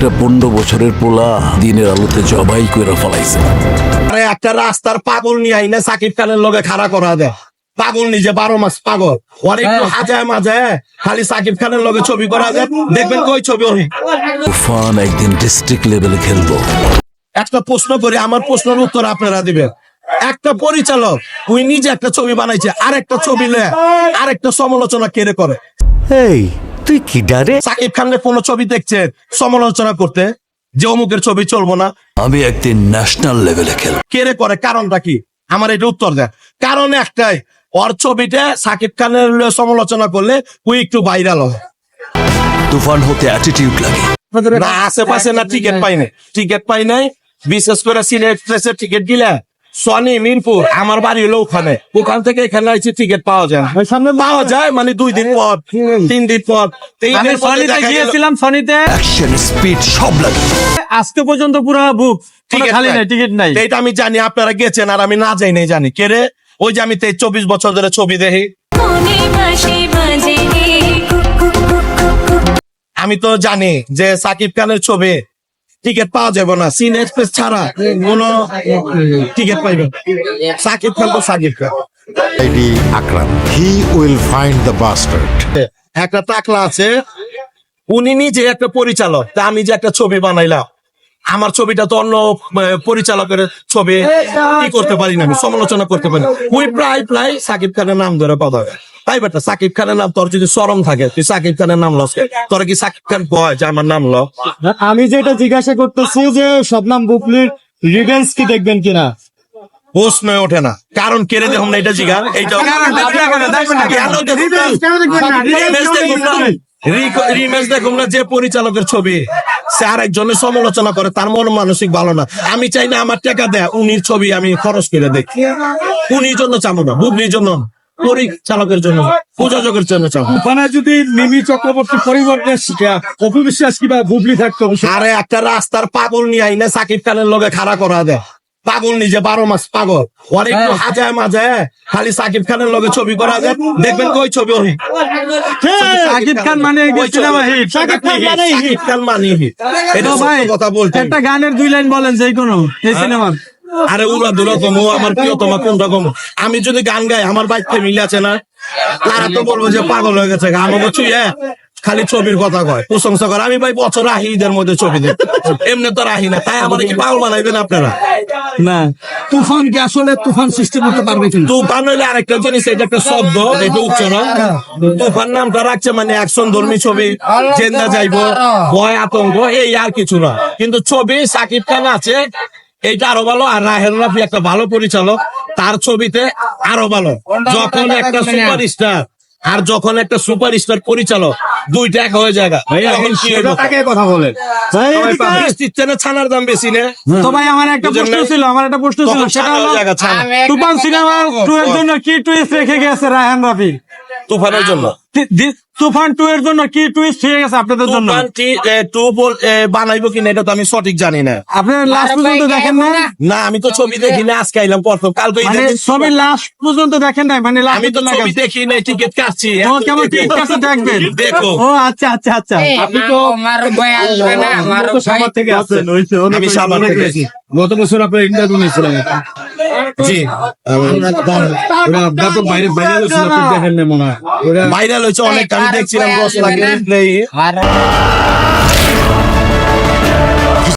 একটা পনেরো বছরের পোলা দিনের আলোতে জবাই করে ফলাইছে। আরে একটা রাস্তার পাগল নিয়ে আইনা সাকিব খানের লগে খাড়া করা দেয় পাগল নিজে বারো মাস পাগল। ওর একটু হাজায় মাজায় খালি সাকিব খানের লগে ছবি করা যায় দেখবেন কই ছবি ওই তুফান একদিন ডিস্ট্রিক্ট লেভেলে খেলব। একটা প্রশ্ন করে আমার প্রশ্নের উত্তর আপনারা দিবেন। একটা পরিচালক ওই নিজে একটা ছবি বানাইছে আর একটা ছবি লে আর একটা সমালোচনা কেড়ে করে। এই তুই কি ডারে? সাকিব খানের কোন ছবি দেখছেন সমালোচনা করতে যে অমুকের ছবি চলবো না। আমি একদিন ন্যাশনাল লেভেলে খেলব। কেড়ে করে? কারণটা কি? আমার এটা উত্তর দেয় কারণ একটাই ওর ছবিটা সাকিব খানের সমালোচনা করলে ওই একটু ভাইরাল হয় তুফান হতে অ্যাটিটিউড লাগে। না আশেপাশে না টিকিট পাই নাই। টিকিট পাই নাই বিশেষ করে সিলেট এক্সপ্রেসের টিকিট দিলে সনি মিরপুর আমার বাড়ি হলো ওখানে। ওখান থেকে এখানে আইছি টিকিট পাওয়া যায় না। সামনে পাওয়া যায় মানে দুই দিন পর তিন দিন পর। তো আমি সনিতে গিয়েছিলাম সনিতে। অ্যাকশন স্পিড সব লাগে। আজকে পর্যন্ত পুরো বুক টিকিট খালি নাই। টিকিট নাই। তো এটা আমি জানি আপনারা গেছেন আর আমি না যাই নাই জানি। কে রে? ওই যে আমি তেইশ চব্বিশ বছর ধরে ছবি দেখি। আমি তো জানি যে সাকিব খানের ছবি। টিকিট পাওয়া যাবে না সিন এক্সপ্রেস ছাড়া কোনো টিকিট পাইবে সাকিব খান তো সাকিব খান Lady Akram. He will find the bastard. একটা টাকলা আছে উনি নিজে একটা পরিচালক তা আমি যে একটা ছবি বানাইলাম আমার ছবিটা তো অন্য পরিচালকের ছবি কি করতে পারি না আমি সমালোচনা করতে পারি। ওই প্রায় প্রায় সাকিব খানের নাম ধরে কথা তাই বেটা সাকিব খানের নাম তোর যদি সরম থাকে তুই সাকিব খানের নাম লস তোর কি সাকিব খান কয় যে আমার নাম ল আমি যেটা জিজ্ঞাসা করতেছি যে শবনাম বুবলির রিভেন্স কি দেখবেন কিনা? প্রশ্ন ওঠে না। কারণ কেড়ে দেখুন না এটা জিগার এইটা কেন দেখুন না? যে পরিচালকের ছবি। সে আরেকজনের সমালোচনা করে তার মন মানসিক ভালো না। আমি চাই না আমার টাকা দেয় উনির ছবি আমি খরচ করে দেখি উনির জন্য চাবো না বুবলির জন্য। পরিচালকের জন্য প্রযোজকের জন্য ওখানে যদি মিমি চক্রবর্তী পরিবর্তে কিংবা বুবলি থাকতো আরে একটা রাস্তার পাগল নিয়ে আইনা সাকিব খানের লগে খাড়া করা দেয় পাগল নিজে বারো মাস পাগল। ওর একটু হাজায় মাজায় খালি সাকিব খানের লগে ছবি করা যায় দেখবেন কই ছবি ওই সাকিব খান মানে। Cinema hit. সাকিব খান মানে সাকিব খান মানে। এটা ভাই কথা বলতে একটা গানের দুই লাইন বলেন যে কোনো এই সিনেমার। আরে উড়া দুরা কম আমার প্রিয় প্রিয়তমা কোনটা কম? আমি যদি গান গাই আমার বাইক মিলে আছে না? তারা তো বলব যে পাগল হয়ে গেছে আমাকে চুয়ে খালি ছবির কথা কয় প্রশংসা করে। আমি ভাই বছর আহি ঈদের মধ্যে ছবি দিই। এমনি তো রাহি না তাই আমার কি পাগল বানাইবেন আপনারা? না তুফান কি আসলে তুফান সৃষ্টি করতে পারবে তুফান হইলে আরেকটা জিনিস এটা একটা শব্দ এটা উচ্চারণ। তুফান নামটা রাখছে মানে অ্যাকশন ধর্মী ছবি জেন্দা যাইবো ভয় আতঙ্ক এই আর কিছু না। কিন্তু ছবি সাকিব খান আছে এইটা আরও ভালো আর রাহেল রাফি একটা ভালো পরিচালক তার ছবিতে আরও ভালো। যখন একটা সুপারস্টার আর যখন একটা সুপারস্টার পরিচালক দুইটা এক হয়ে যায় কি? কথা বলেন? ছানার দাম বেশি না। তো ভাই আমার একটা প্রশ্ন ছিল আমার একটা প্রশ্ন ছিল সেটা হলো। তুফান সিনেমা টু এর জন্য কি টুইস্ট রেখে গেছে রায়হান রাফি? তুফানের জন্য। তুফান টু এর জন্য কি টুইস্ট হয়ে গেছে আপনাদের জন্য? তুফান টি- বানাইবো কিনা এটা তো আমি সঠিক জানি না। আপনার লাস্ট পর্যন্ত দেখেন না। না আমি তো ছবি দেখি না আজকে আইলাম প্রথম কাল তো ঈদের মানে ছবি লাস্ট পর্যন্ত দেখেন নাই মানে আমি তো ছবি দেখি না টিকিট কাটছি। ও কেমন ঠিক আছে দেখবেন। দেখো। ও আচ্ছা আচ্ছা আচ্ছা। আপনি তো আমার ভয় আসবে না আমার থেকে আমি সাবান থেকে আছি। গত বছর আপনার ইন্টারভিউ নিয়েছিলেন জি। বাইরে বাইরে দেখেন না মনে হয়। ভাইরাল হয়েছে অনেক আমি দেখছিলাম।